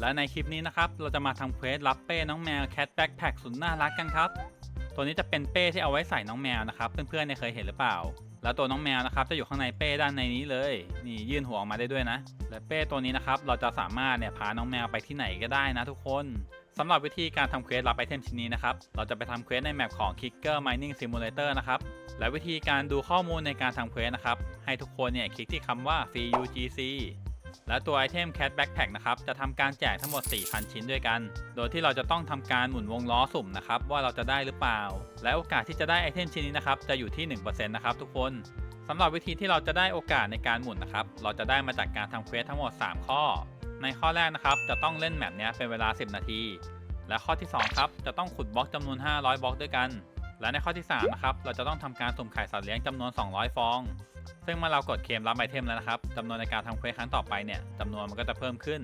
และในคลิปนี้นะครับ เราจะมาทำเควสรับเป้น้องแมว Cat Backpack สุดน่ารักกันครับ ตัวนี้จะเป็นเป้ที่เอาไว้ใส่น้องแมวนะครับเพื่อนๆเนี่ยเคยเห็นหรือเปล่า แล้วตัวน้องแมวนะครับจะอยู่ข้างในเป้ด้านในนี้เลย นี่ยื่นหัวออกมาได้ด้วยนะ และเป้ตัวนี้นะครับเราจะสามารถเนี่ยพาน้องแมวไปที่ไหนก็ได้นะทุกคนสำหรับวิธีการทำเควสรับไอเทมชิ้นนี้นะครับ เราจะไปทำเควสในแมปของ Kicker Mining Simulator นะครับ และวิธีการดูข้อมูลในการทำเควสนะครับ ให้ทุกคนเนี่ยคลิกที่คำว่า Free UGC และตัวไอเทม Cat Backpack นะครับ จะทำการแจกทั้งหมด 4,000 ชิ้นด้วยกัน โดยที่เราจะต้องทำการหมุนวงล้อสุ่มนะครับ ว่าเราจะได้หรือเปล่า และโอกาสที่จะได้ไอเทมชิ้นนี้นะครับ จะอยู่ที่ 1%นะครับทุกคนสำหรับวิธีที่เราจะได้โอกาสในการหมุนนะครับ เราจะได้มาจากการทำเควสทั้งหมด 3 ข้อ ในข้อแรกนะครับ จะต้องเล่นแมปนี้เป็นเวลา 10 นาที และข้อที่ 2 ครับ จะต้องขุดบล็อกจำนวน 500 บล็อกด้วยกัน และในข้อที่3นะครับเราจะต้องทำการสุ่มไข่สัตว์เลี้ยงจำนวน 200 ฟอง ซึ่งเมื่อเรากดเคมรับไอเทมแล้วนะครับจำนวนในการทำเควสครั้งต่อไปเนี่ยจำนวนมันก็จะเพิ่มขึ้น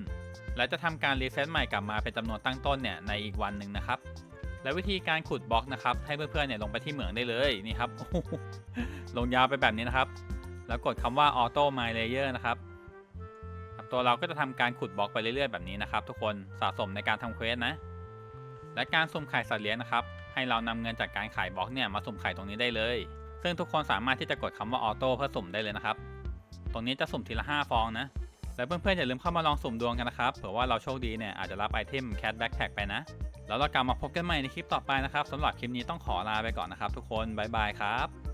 และจะทำการรีเซ็ตใหม่กลับมาเป็นจำนวนตั้งต้นเนี่ยในอีกวันหนึ่งนะครับและวิธีการขุดบล็อกนะครับให้เพื่อนๆเนี่ยลงไปที่เหมืองได้เลยนี่ครับลงยาวไปแบบนี้นะครับ แล้วกดคำว่า Auto My Layer นะครับครับตัวเราก็จะทำการขุดบล็อกไปเรื่อยๆแบบนี้นะครับ ทุกคนสะสมในการทำเควสนะและการสุ่มไข่สัตว์เลี้ยงนะครับ ให้เรานำเงินจากการขายบล็อกเนี่ยมาสุ่มไข่ตรงนี้ได้เลย ซึ่งทุกคนสามารถที่จะกดคำว่าออโต้เพื่อสุ่มได้เลยนะครับ ตรงนี้จะสุ่มทีละ 5 ฟองนะ และเพื่อนๆอย่าลืมเข้ามาลองสุ่มดวงกันนะครับ เผื่อว่าเราโชคดีเนี่ยอาจจะรับไอเทมแคดแบ็กแท็กไปนะ แล้วเรากลับมาพบกันใหม่ในคลิปต่อไปนะครับสำหรับคลิปนี้ต้องขอลาไปก่อนนะครับ ทุกคนบ๊ายบายครับ